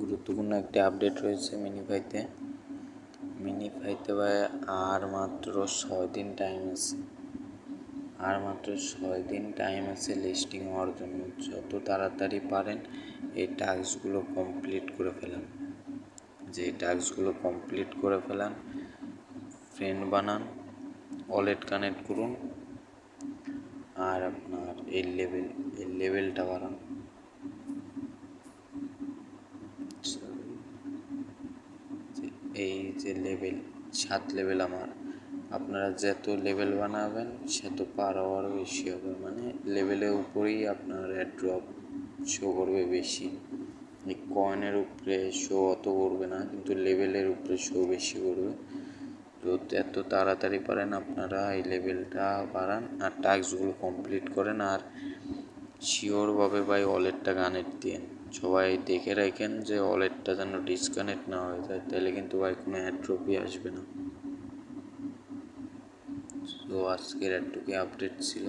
গুরুত্বপূর্ণ একটি আপডেট রয়েছে মিনিফাইতে মিনিফাইতে ভাই আর মাত্র ছয় দিন টাইম আছে। আর মাত্র ছয় দিন টাইম আছে লিস্টিং হওয়ার জন্য। যত তাড়াতাড়ি পারেন এই টাস্কগুলো কমপ্লিট করে ফেলান। যে টাস্কগুলো কমপ্লিট করে ফেলান ফ্রেন্ড বানান ওয়ালেট কানেক্ট করুন, আর আপনার এই লেভেল এই লেভেলটা বাড়ান। এই যে লেভেল সাত লেভেল আমার, আপনারা যত লেভেল বানাবেন সেত পার হওয়ার বেশি হবে। মানে লেভেলের উপরেই আপনার ড্রপ শো করবে বেশি। এই কয়েনের উপরে শো অত করবে না, কিন্তু লেভেলের উপরে শো বেশি করবে। তো এত তাড়াতাড়ি পারেন আপনারা এই লেভেলটা বাড়ান, আর টাস্কগুলো কমপ্লিট করেন, আর শিওরভাবে ভাই ওয়ালেটটা কানেক্ট দিন সবাই দেখে রাখেন যে ওয়ালেটটা যেন ডিসকানেক্ট না হয়ে যায়, তাহলে কিন্তু ভাই কোনো অ্যাড্রপই আসবে না। তো আজকের একটুকু আপডেট ছিল?